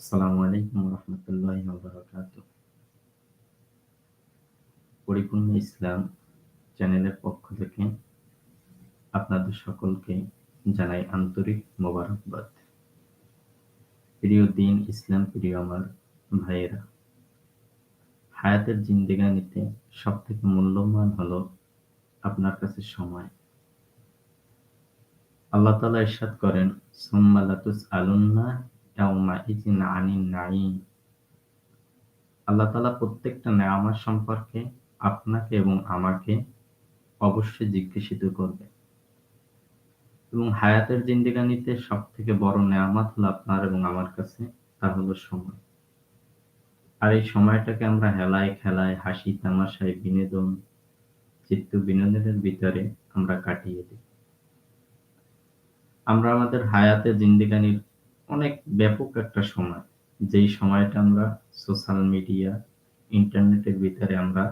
আসসালামু আলাইকুম রহমতুল্লাহ বারকাত পরিপূর্ণ ইসলাম চ্যানেলের পক্ষ থেকে আপনাদের সকলকে জানাই আন্তরিক মোবারকবাদ। প্রিয় দিন, ইসলাম প্রিয় আমার ভাইয়েরা, হায়াতের জিন্দেগানিতে সব থেকে মূল্যবান হলো আপনার কাছে সময়। আল্লাহ তালা ইরশাদ করেন সোম্মালাতুস আলুন্না আল্লাহ তালা প্রত্যেকটা নেয়ামার সম্পর্কে আপনাকে এবং আমাকে অবশ্যই জিজ্ঞাসিত করবে। এবং হায়াতের জিন্দিগানিতে সব থেকে বড় নেয়ামাত হলো আপনার এবং আমার কাছে, তা হলো সময়। আর এই সময়টাকে আমরা হেলায় খেলায়, হাসি, তামাশায়, বিনোদন, চিত্ত বিনোদনের ভিতরে আমরা কাটিয়ে দিই। আমরা আমাদের হায়াতে জিন্দিগানির অনেক ব্যাপক একটা সময়। যেই সময়টা আমরা সোশ্যাল মিডিয়া ইন্টারনেটের ভিতরে আমরা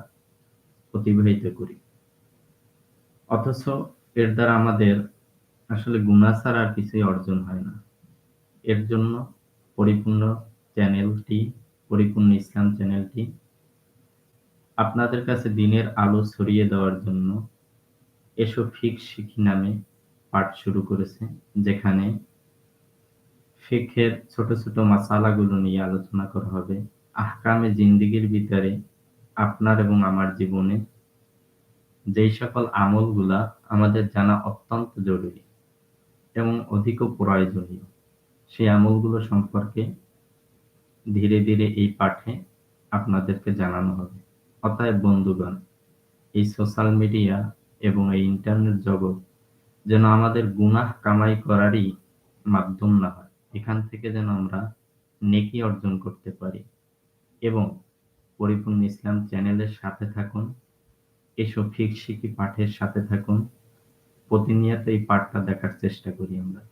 অতিবাহিত করি। অথচ এর দ্বারা আমাদের আসলে গুণা ছাড়া আর কিছুই অর্জন হয় না। এর জন্য পরিপূর্ণ চ্যানেলটি পরিপূর্ণ ইসলাম চ্যানেলটি আপনাদের কাছে দিনের আলো ছড়িয়ে দেওয়ার জন্য এসব ফিক শিখি নামে পাঠ শুরু করেছে, যেখানে ফিকহের ছোট ছোট মাসালাগুলো নিয়ে আলোচনা করা হবে। আহকামে জিন্দিগির ভিতরে আপনার এবং আমার জীবনে যেই সকল আমলগুলা আমাদের জানা অত্যন্ত জরুরি এবং অধিক প্রয়োজনীয়, সেই আমলগুলো সম্পর্কে ধীরে ধীরে এই পাঠে আপনাদেরকে জানানো হবে। অতএব বন্ধুগণ, এই সোশ্যাল মিডিয়া এবং এই ইন্টারনেট জগৎ যেন আমাদের গুনাহ কামাই করারই মাধ্যম না হয়। এখান থেকে যেন আমরা নেকি অর্জন করতে পারি। এবং পরিপূর্ণ ইসলাম চ্যানেলের সাথে থাকুন এসব ফিক শিখি পাঠের সাথে থাকুন, প্রতিনিয়ত এই পাঠটা দেখার চেষ্টা করি আমরা।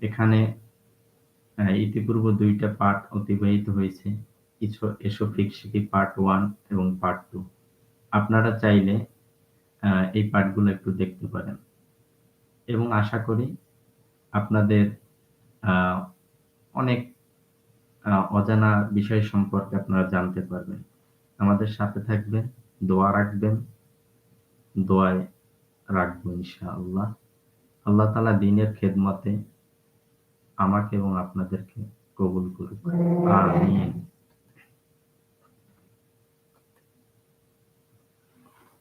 এখানে ইতিপূর্ব দুইটা পাঠ অতিবাহিত হয়েছে। কিছু এসব ফিক শিখি পার্ট ওয়ান এবং পার্ট টু। আপনারা চাইলে এই পাঠগুলো একটু দেখতে পারেন। এবং আশা করি আপনাদের অনেক অজানা বিষয় সম্পর্কে আপনারা জানতে পারবেন। আমাদের সাথে থাকবেন, দোয়া রাখবেন, দোয়ায় রাখব ইনশাআল্লাহ। আল্লাহ তালা দিনের খেদমতে আমাকে এবং আপনাদেরকে কবুল করুক। আমিন।